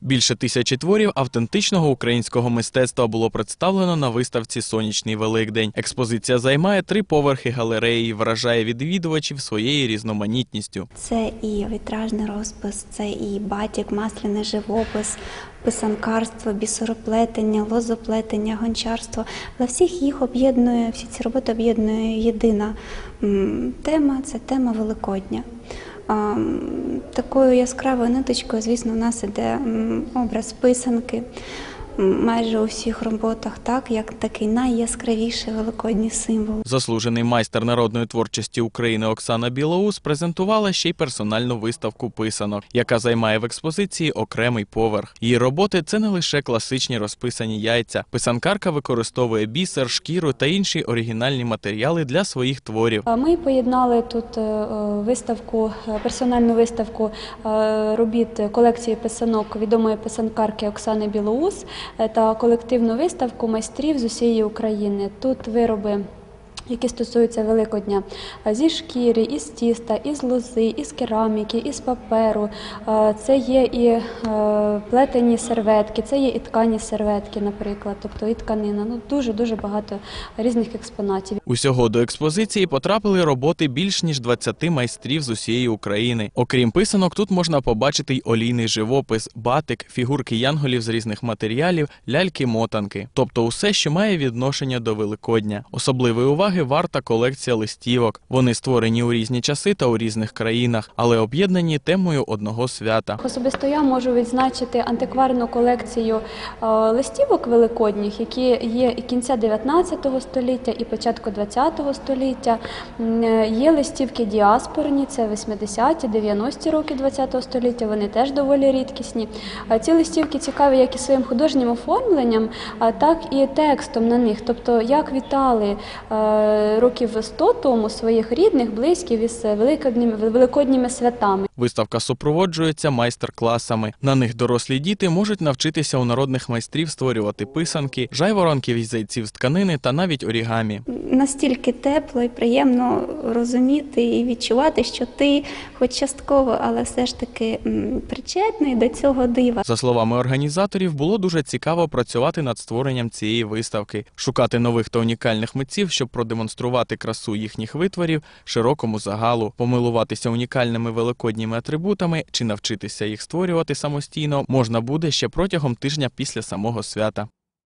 Більше тисячі творів автентичного українського мистецтва було представлено на виставці Сонячний Великдень. Експозиція займає три поверхи галереї, вражає відвідувачів своєю різноманітністю. Це і вітражний розпис, це і батік, масляний живопис, писанкарство, бісероплетення, лозоплетення, гончарство. Але всіх їх об'єднує, всі ці роботи об'єднує єдина тема це тема Великодня. Такою яскравою ниточкою, звісно, у нас іде образ писанки. Майже у всіх роботах, так як такий найяскравіший великодній символ. Заслужений майстер народної творчості України Оксана Білоус презентувала ще й персональну виставку писанок, яка займає в експозиції окремий поверх. Її роботи це не лише класичні розписані яйця. Писанкарка використовує бісер, шкіру та інші оригінальні матеріали для своїх творів. Ми поєднали тут е, е, виставку, е, персональну виставку е, робіт колекції писанок відомої писанкарки Оксани Білоус е, та колективну виставку майстрів з усієї України. Тут вироби. Які стосуються Великодня е, зі шкіри, із тіста, із лози, із кераміки, із паперу. Е, Це є і е, плетені серветки, це є і ткані серветки, наприклад, тобто і тканина. Ну дуже дуже багато різних експонатів. Усього до експозиції потрапили роботи більш ніж 20 майстрів з усієї України. Окрім писанок, тут можна побачити й олійний живопис, батик, фігурки янголів з різних матеріалів, ляльки-мотанки, тобто усе, що має відношення до Великодня. Особливої уваги варта колекція листівок. Вони створені у різні часи та у різних країнах, але об'єднані темою одного свята. Особисто я можу відзначити антикварну колекцію е, листівок великодніх, які є і кінця 19 століття, і початку 20 століття. Е, Є листівки діаспорні, це 80-ті, 90-ті роки 20 століття. Вони теж доволі рідкісні. Ці листівки цікаві як і своїм художнім оформленням, так і текстом на них. Тобто, як вітали е, років 100 тому своїх рідних, близьких із великодніми, великодніми святами. Виставка супроводжується майстер-класами. На них дорослі діти можуть навчитися у народних майстрів створювати писанки, жайворонків із зайців з тканини та навіть орігамі. настільки тепло і приємно розуміти і відчувати, що ти, хоч частково, але все ж таки причетний до цього дива. За словами організаторів, було дуже цікаво працювати над створенням цієї виставки, шукати нових та унікальних митців, щоб продемонструвати красу їхніх витворів широкому загалу, помилуватися унікальними великодніми атрибутами чи навчитися їх створювати самостійно можна буде ще протягом тижня після самого свята.